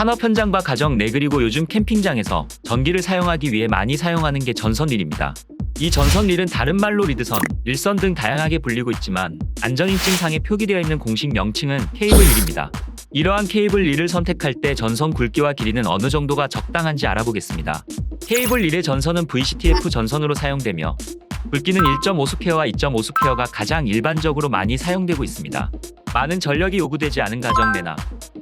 산업 현장과 가정 내 그리고 요즘 캠핑장에서 전기를 사용하기 위해 많이 사용하는 게 전선릴입니다. 이 전선릴은 다른 말로 리드선, 일선 등 다양하게 불리고 있지만 안전인증상에 표기되어 있는 공식 명칭은 케이블릴입니다. 이러한 케이블릴을 선택할 때 전선 굵기와 길이는 어느 정도가 적당한지 알아보겠습니다. 케이블릴의 전선은 VCTF 전선으로 사용되며 굵기는 1.5스퀘어와 2.5스퀘어가 가장 일반적으로 많이 사용되고 있습니다. 많은 전력이 요구되지 않은 가정 내나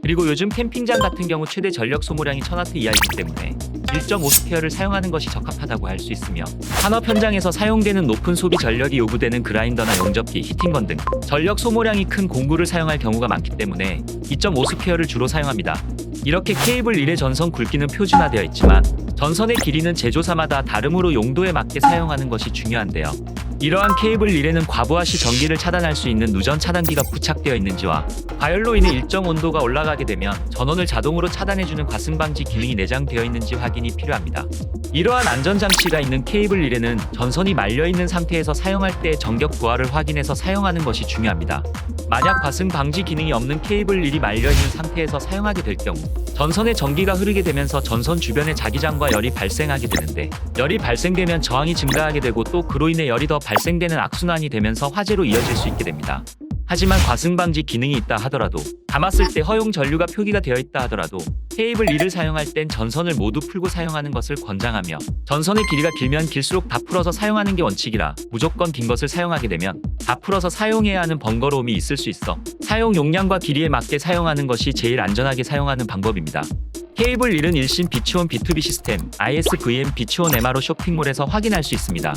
그리고 요즘 캠핑장 같은 경우 최대 전력 소모량이 1000W 이하이기 때문에 1.5스퀘어를 사용하는 것이 적합하다고 할 수 있으며 산업 현장에서 사용되는 높은 소비 전력이 요구되는 그라인더나 용접기, 히팅건 등 전력 소모량이 큰 공구를 사용할 경우가 많기 때문에 2.5스퀘어를 주로 사용합니다. 이렇게 케이블 1의 전선 굵기는 표준화되어 있지만 전선의 길이는 제조사마다 다름으로 용도에 맞게 사용하는 것이 중요한데요. 이러한 케이블 1에는 과부하 시 전기를 차단할 수 있는 누전 차단기가 부착되어 있는지와 과열로 인해 일정 온도가 올라가게 되면 전원을 자동으로 차단해주는 과승 방지 기능이 내장되어 있는지 확인이 필요합니다. 이러한 안전장치가 있는 케이블 1에는 전선이 말려 있는 상태에서 사용할 때 전격 부하를 확인해서 사용하는 것이 중요합니다. 만약 과승 방지 기능이 없는 케이블 1이 말려 있는 상태에서 사용하게 될 경우 전선에 전기가 흐르게 되면서 전선 주변에 자기장과 열이 발생하게 되는데 열이 발생되면 저항이 증가하게 되고 또 그로 인해 열이 더 발생되는 악순환이 되면서 화재로 이어질 수 있게 됩니다. 하지만 과승 방지 기능이 있다 하더라도 담았을 때 허용 전류가 표기가 되어 있다 하더라도 케이블 1을 사용할 땐 전선을 모두 풀고 사용하는 것을 권장하며 전선의 길이가 길면 길수록 다 풀어서 사용하는 게 원칙이라 무조건 긴 것을 사용하게 되면 다 풀어서 사용해야 하는 번거로움이 있을 수 있어 사용 용량과 길이에 맞게 사용하는 것이 제일 안전하게 사용하는 방법입니다. 케이블 1은 일신 비치온 B2B 시스템 ISVM 비치온 MRO 쇼핑몰에서 확인할 수 있습니다.